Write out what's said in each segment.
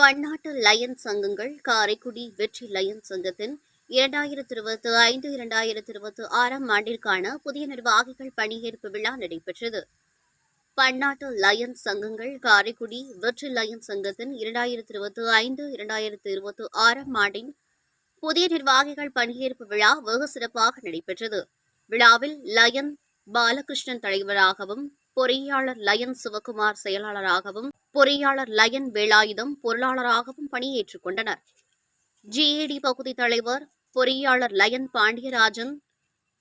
பன்னாட்டு லயன் சங்கங்கள் காரைக்குடி வெற்றி லயன் சங்கத்தின் இரண்டாயிரத்தி இருபத்தி ஐந்து இரண்டாயிரத்தி இருபத்தி ஆறாம் ஆண்டிற்கான புதிய நிர்வாகிகள் பணியேற்பு விழா நடைபெற்றது. பன்னாட்டு லயன் சங்கங்கள் காரைக்குடி வெற்றி லயன் சங்கத்தின் இரண்டாயிரத்தி இருபத்தி ஐந்து இரண்டாயிரத்தி இருபத்தி ஆறாம் ஆண்டின் புதிய நிர்வாகிகள் பணியேற்பு விழா வெகு சிறப்பாக நடைபெற்றது. விழாவில் லயன் பாலகிருஷ்ணன் தலைவராகவும் பொறியாளர் லயன் சிவகுமார் செயலாளராகவும் பொறியாளர் லயன் வேலாயுதம் பொருளாளராகவும் பணியேற்றுக் கொண்டனர். ஜிஏடி பகுதி தலைவர் பொறியாளர் லயன் பாண்டியராஜன்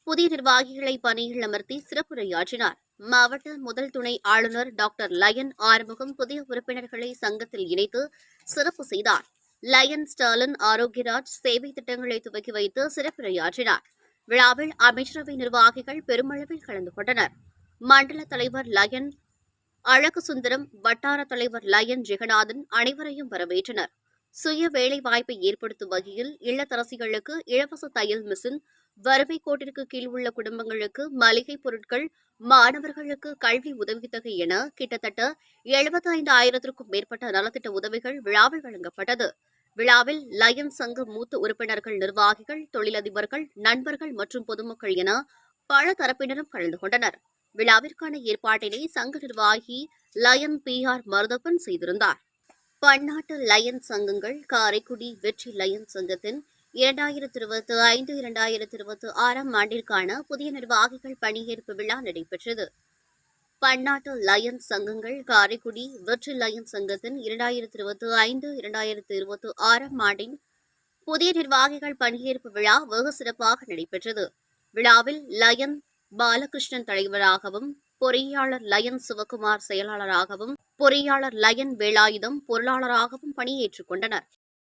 புதிய நிர்வாகிகளை பணியில் அமர்த்தி சிறப்புரையாற்றினார். மாவட்ட முதல் துணை ஆளுநர் டாக்டர் லயன் ஆறுமுகம் புதிய உறுப்பினர்களை சங்கத்தில் இணைத்து சிறப்பு செய்தார். லயன் ஸ்டாலின் ஆரோக்கியராஜ் சேவை திட்டங்களை துவக்கி வைத்து சிறப்புரையாற்றினார். விழாவில் அமைச்சரவை நிர்வாகிகள் பெருமளவில் கலந்து கொண்டனர். மண்டல தலைவர் லயன் அழகு சுந்தரம் வட்டார தலைவர் லயன் ஜெகநாதன் அனைவரையும் வரவேற்றனர். சுய வேலை வாய்ப்பை ஏற்படுத்தும் வகையில் இல்லத்தரசிகளுக்கு இலவச தையல் மிஷின் வறுமை கோட்டிற்கு கீழ் உள்ள குடும்பங்களுக்கு மளிகை பொருட்கள் மாணவர்களுக்கு கல்வி உதவித்தொகை என கிட்டத்தட்ட எழுபத்தி ஐந்து ஆயிரத்திற்கும் மேற்பட்ட நலத்திட்ட உதவிகள் விழாவில் வழங்கப்பட்டது. விழாவில் லயன் சங்க மூத்த உறுப்பினர்கள் நிர்வாகிகள் தொழிலதிபர்கள் நண்பர்கள் மற்றும் பொதுமக்கள் என பல தரப்பினரும் கலந்து கொண்டனர். விழாவிற்கான ஏற்பாட்டினை சங்க நிர்வாகி லயன் பி ஆர் மருதப்பன் செய்திருந்தார். பன்னாட்டு லயன் சங்கங்கள் காரைக்குடி வெற்றி லயன் சங்கத்தின் இரண்டாயிரத்தி இருபத்தி ஐந்து இரண்டாயிரத்தி இருபத்தி ஆறாம் ஆண்டிற்கான புதிய நிர்வாகிகள் பணியேற்பு விழா நடைபெற்றது. பன்னாட்டு லயன் சங்கங்கள் காரைக்குடி வெற்றி லயன் சங்கத்தின் இரண்டாயிரத்தி இருபத்தி ஐந்து இரண்டாயிரத்தி இருபத்தி ஆறாம் ஆண்டின் புதிய நிர்வாகிகள் பணியேற்பு விழா வெகு சிறப்பாக நடைபெற்றது. விழாவில் லயன் பாலகிருஷ்ணன் தலைவராகவும் பொறியாளர் லயன் சிவகுமார் செயலாளராகவும் பொறியாளர் லயன் வேலாயுதம் பொருளாளராகவும் பணியேற்றுக் கொண்டனர்.